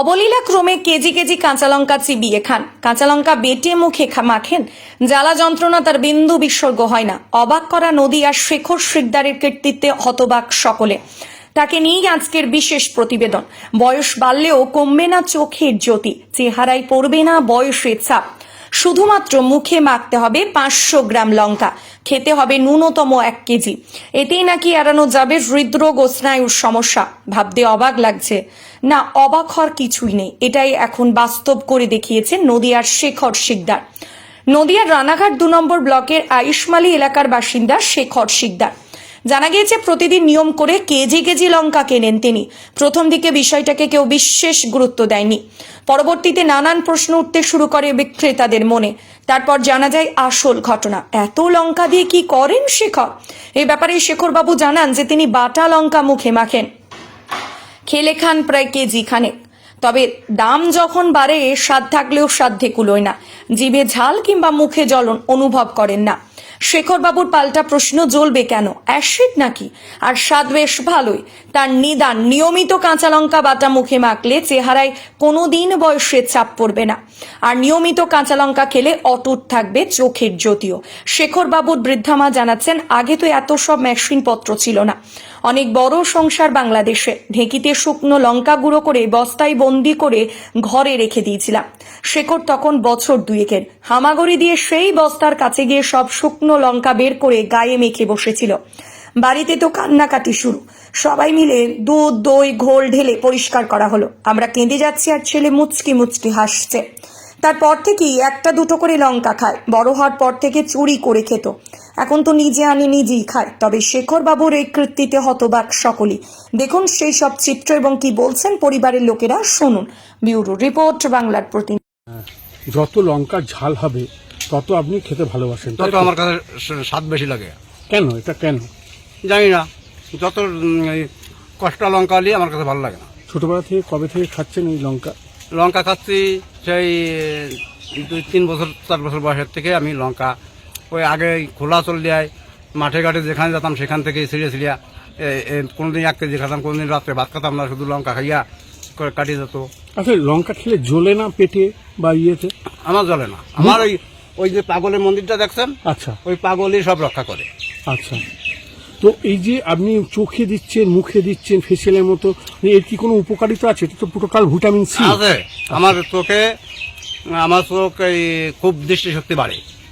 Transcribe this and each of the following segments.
অবলীলা ক্রমে KG KG কাঁচা লঙ্কা চিবিয়ে খান। কাঁচা লঙ্কা বেটে মুখে মাখেন। জ্বালা যন্ত্রণা তার বিন্দু বিসর্গ হয় না। অবাক করা নদী আর শেখর শিকদারের কীর্তিত্বে হতবাক সকলে। তাকে নিয়েই আজকের বিশেষ প্রতিবেদন। বয়স বাড়লেও কমবে না চোখের জ্যোতি। চেহারায় পড়বে না বয়সের ছাপ। শুধুমাত্র মুখে মাখতে হবে পাঁচশো গ্রাম লঙ্কা। খেতে হবে ন্যূনতম এক কেজি। এতেই নাকি এড়ানো যাবে হৃদরোগ ও স্নায়ুর সমস্যা। ভাবতে অবাক লাগছে। না, অবাক হওয়ার কিছুই নেই। এটাই এখন বাস্তব করে দেখিয়েছেন নদিয়ার শেখর শিকদার। নদিয়ার রানাঘাট দু নম্বর ব্লকের আয়ুষ্মালী এলাকার বাসিন্দা শেখর শিকদার। জানা গিয়েছে, প্রতিদিন নিয়ম করে কেজি কেজি লঙ্কা কেনেন তিনি। প্রথম দিকে বিষয়টাকে কেউ বিশেষ গুরুত্ব দেয়নি। পরবর্তীতে নানান প্রশ্ন উঠতে শুরু করে বিক্রেতাদের মনে। তারপর জানা যায়, আসল ঘটনা। এত লঙ্কা দিয়ে কি করেন শেখর? এই ব্যাপারে শেখরবাবু জানান যে, তিনি বাটা লঙ্কা মুখে মাখেন। খেলে খান প্রায় কেজি খানেক। তবে দাম যখন বাড়ে, স্বাদ থাকলেও সাধ্যে কুলোয় না। জিভে ঝাল কিংবা মুখে জ্বলন অনুভব করেন না। শেখরবাবুর পাল্টা প্রশ্ন জ্বলবে কেন? অ্যাসিড নাকি? আর স্বাদ বেশ ভালোই। তার নিদান, নিয়মিত কাঁচা লঙ্কা বাটা মুখে মাখলে চেহারায় কোনো দিন বয়সের চাপ পড়বে না। আর নিয়মিত কাঁচা লঙ্কা খেলে অটুট থাকবে চোখের জ্যোতিও। শেখরবাবুর বৃদ্ধামা জানাচ্ছেন, আগে তো এত সব মেশিনপত্র ছিল না। অনেক বড় সংসার বাংলাদেশে। ঢেঁকিতে শুকনো লঙ্কা গুঁড়ো করে বস্তায় বন্দি করে ঘরে রেখে দিয়েছিলাম। শেখর তখন বছর দুয়েকের। হামাগুড়ি দিয়ে সেই বস্তার কাছে গিয়ে সব শুকনো লঙ্কা বের করে গায়ে মেখে বসেছিল। বাড়িতে তো কান্নাকাটি শুরু। সবাই মিলে দুধ, দই, ঘোল ঢেলে পরিষ্কার করা হলো। আমরা কেঁদে যাচ্ছি আর ছেলে মুচকি মুচকি হাসছে। তারপর থেকেই একটা দুটো করে লঙ্কা খায়। বড় হওয়ার পর থেকে চুরি করে খেত। এখন তো নিজে আনি নিজেই খায়। তবে শেখর বাবুর এই কৃত্তিতে হতবাক সকলেই। দেখুন সেই সব চিত্র এবং কি বলছেন পরিবারের লোকেরা শুনুন। ব্যুরো রিপোর্ট বাংলার প্রতিনিধি। যত লঙ্কার ঝাল হবে তত আপনি খেতে ভালোবাসেন তত আমার কাছে স্বাদ বেশি লাগে। কেন? এটা কেন? জানি না। যত কষ্টা লঙ্কা হলে আমার কাছে ভালো লাগে না। ছোটবেলা থেকে কবে থেকে খাচ্ছেন এই লঙ্কা? লঙ্কা খাচ্ছি সেই দুই তিন বছর চার বছর বয়সের থেকে আমি লঙ্কা ওই আগে খোলা চল দেয় মাঠে ঘাটে যেখানে যেতাম সেখান থেকে ছিঁড়ে ছিঁড়িয়া কোনোদিন এক কেজি খেতাম কোনোদিন রাত্রে ভাত খেতাম না শুধু লঙ্কা খাইয়া কাটিয়ে যেত। আচ্ছা লঙ্কা খেলে জ্বলে না পেটে বা ইয়েতে? আমার জ্বলে না। আমার ওই ওই যে পাগলের মন্দিরটা দেখছেন? আচ্ছা। ওই পাগলই সব রক্ষা করে। আচ্ছা। তো এই যে আপনি চোখে দিচ্ছেন মুখে দিচ্ছেন ফেসিয়ালের মতো এর কি কোনো উপকারিতা আছে? এটা তো টোটাল ভিটামিন সি। আছে। আমার চোখে আমার চোখ এই খুব দৃষ্টিশক্তি বাড়ে। আচ্ছা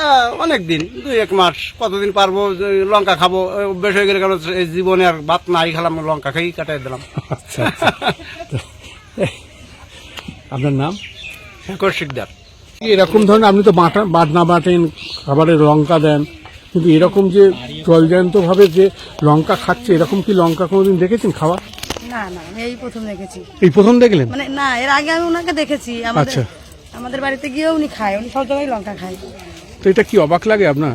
তা অনেক দিন দুই এক মাস কতদিন পারব লঙ্কা খাব অভ্যেস হয়ে গেলে কেন এই জীবনে আর ভাত নাই খেলাম লঙ্কা খেয়েই কাটাই দিলাম। আচ্ছা আচ্ছা। আপনার নাম? শেখর শিকদার। এরকম ধরনের আপনি তো বাটা বাটনা বাটেন খাবারে লঙ্কা দেন কিন্তু এরকম যে জলজান্ত ভাবে যে লঙ্কা খাচ্ছে এরকম কি লঙ্কা কোনোদিন দেখেছেন খাওয়া? না না আমি এই প্রথম দেখেছি। এই প্রথম দেখলেন? মানে না এর আগে আমি ওনাকে দেখেছি আমাদের আচ্ছা। আমাদের বাড়িতে গিয়ে উনি খায় উনি সব জায়গায় লঙ্কা খায়। তো এটা কি অবাক লাগে আপনার?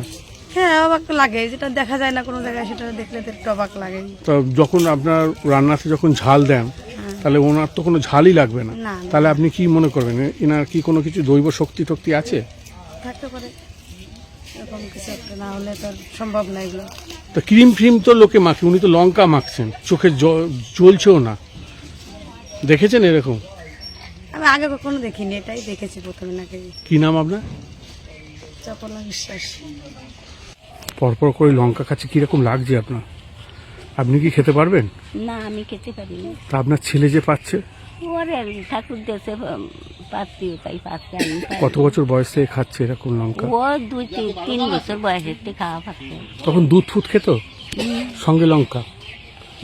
হ্যাঁ অবাক লাগে। যেটা দেখা যায় না কোনো জায়গায় সেটা দেখলে তো একটু অবাক লাগে। তো যখন আপনার রান্নাতে যখন ঝাল দেন তাহলে ওনার তো কোনো ঝালই লাগবে না। তাহলে আপনি কি মনে করবেন? এনার কি কোনো কিছু দৈব শক্তি টক্তি আছে? থাকতে পারে। এরকম কিছু একটা না হলে তো সম্ভব না এগুলো। তো ক্রিম ফ্রিম তো লোকে মাখে উনি তো লঙ্কা মাখছেন। চোখে জ্বলছেও না। দেখেছেন এরকম? আমি আগে কখনো দেখিনি এটাই দেখেছি প্রথমে নাকি। কি নাম আপনার? বিশ্বাস। পরপর করে লঙ্কা খাচ্ছে কীরকম লাগছে আপনার? আপনি কি খেতে পারবেন? না আমি খেতে পারি না তা আপনার ছেলে যে পাচ্ছে? ওরে ঠাকুর দেশে পাচ্ছি তাই পাচ্ছে আমি কত বছর বয়স থেকে খাচ্ছে এরকম লঙ্কা। ও দুই তিন তিন বছর বয়সের থেকে খাওয়া পাচ্ছে। তখন দুধ ফুট খেত? সঙ্গে লঙ্কা?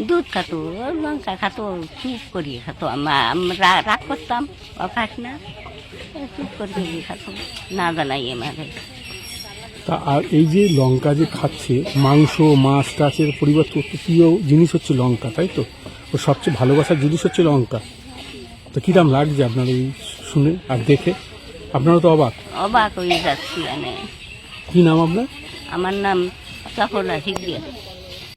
দুধ খাতো লঙ্কা খাতো চুপ করিয়ে খাতো। আমা- আমরা রাগ করতাম খাস না। চুপ করিয়ে খাতো না জানাই আমাদের তা আর এই যে লঙ্কা যে খাচ্ছে মাংস মাছ টাচের পরিবর্তে প্রিয় জিনিস হচ্ছে লঙ্কা তাই তো? ও সবচেয়ে ভালোবাসার জিনিস হচ্ছে লঙ্কা। তো কিরাম লাগছে আপনার এই শুনে আর দেখে? আপনারা তো অবাক। অবাক হয়ে যাচ্ছি মানে কি নাম আপনার? আমার নাম সফলা শিখিয়া